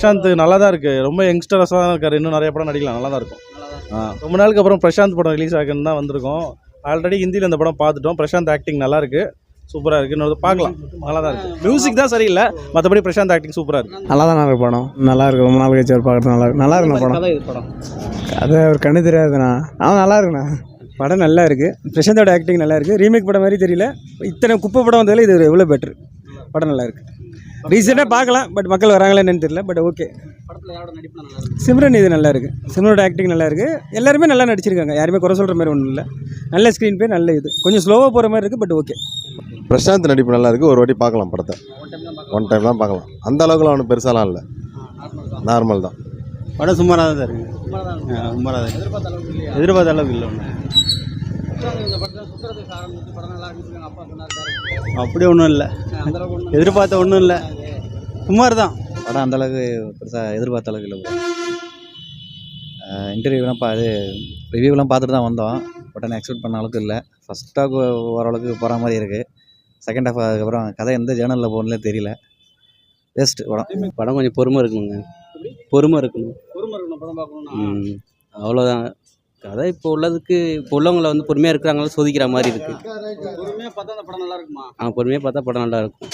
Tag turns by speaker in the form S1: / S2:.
S1: பிரசாந்த் நல்லா தான் இருக்குது ரொம்ப யங்ஸ்டர்ஸாக தான் இருக்காரு. இன்னும் நிறைய படம் நடிக்கலாம். நல்லா தான் இருக்கும். ஆ ரொம்ப நாளுக்கு அப்புறம் பிரசாந்த் படம் ரிலீஸ் ஆகுன்னு தான் வந்திருக்கோம். ஆல்ரெடி ஹிந்தியில் இந்த படம் பார்த்துட்டோம். பிரசாந்த் ஆக்டிங் நல்லா இருக்கு. சூப்பராக இருக்குது இன்னொரு பார்க்கலாம். நல்லா தான் இருக்குது மியூசிக் தான் சரியில்லை. மற்றபடி பிரசாந்த் ஆக்டிங் சூப்பராக இருக்குது
S2: நல்லா தான் இருக்கு படம். நல்லா இருக்கு. ரொம்ப நாள் கழிச்சு பார்க்கறது நல்லா இருக்கு. நல்லா இருக்குண்ணா படம். அது ஒரு கண்ணு தெரியாதுண்ணா. ஆனால் நல்லா இருக்குண்ணா. படம் நல்லா இருக்கு. பிரசாந்தோட ஆக்டிங் நல்லா இருக்கு. ரீமேக் படம் மாதிரி தெரியல. இத்தனை குப்பை படம் வந்ததில் இது எவ்வளோ பெட்ரு படம் நல்லா இருக்கு. ரீசெண்டாக பார்க்கலாம் பட் மக்கள் வராங்களா என்னன்னு தெரியல பட் ஓகே.
S3: படத்தில் யாரோட நடிப்பு நல்லா இருக்கு?
S2: சிம்ரன் இது நல்லா இருக்கு. சிம்ரனோட ஆக்டிங் நல்லா இருக்கு. எல்லாருமே நல்லா நடிச்சிருக்காங்க. யாருமே குறை சொல்கிற மாதிரி ஒன்றும் இல்லை. நல்ல ஸ்க்ரீன் பே நல்ல இது. கொஞ்சம் ஸ்லோவாக போகிற மாதிரி இருக்குது பட் ஓகே.
S4: பிரசாந்த் நடிப்பு நல்லா இருக்கு. ஒரு வாட்டி பார்க்கலாம் படத்தை. ஒன் டைம் தான் பார்க்கலாம். அந்த அளவுக்குலாம் ஒன்றும் பெருசாலாம் இல்லை. நார்மல் தான்.
S1: படம் சுமாராக தான் இருக்குது
S3: சும்மா தான் இருக்கு.
S1: சுமாராக தான்
S3: எதிர்பார்த்த அளவுக்கு இல்லையா?
S1: எதிர்பார்த்த அளவுக்கு இல்லை ஒன்று அப்படி ஒன்றும் இல்லை. எதிர்பார்த்த ஒன்றும் இல்லை. சுமார் தான்.
S5: படம் அந்த அளவுக்கு பெருசாக எதிர்பார்த்த அளவுக்கு இல்லை இன்டர்வியூலாம் பா இது ரிவ்யூலாம் பார்த்துட்டு தான் வந்தோம். பட் ஆனால் எக்ஸ்பெக்ட் பண்ண அளவுக்கு இல்லை. ஃபஸ்ட் ஹாஃப் ஓரளவுக்கு போகிற மாதிரி இருக்குது செகண்ட் ஹாஃப் அதுக்கப்புறம் கதை எந்த ஜேர்னலில் போகணுன்னே தெரியல. வேஸ்ட் படம்.
S6: படம் கொஞ்சம் பொறுமை இருக்கணுங்க. பொறுமை இருக்கணும்.
S3: பொறுமை இருக்கணும் படம் பார்க்கணும்னா.
S6: ம் அவ்வளோதான் கதை இப்போ உள்ளதுக்கு இப்போ உள்ளவங்கள வந்து பொறுமையாக இருக்கிறாங்களோ சோதிக்கிற மாதிரி இருக்குது
S3: பொறுமையாக பார்த்தா அந்த படம் நல்லா இருக்குமா?
S6: ஆ பொறுமையாக பார்த்தா படம் நல்லா இருக்கும்.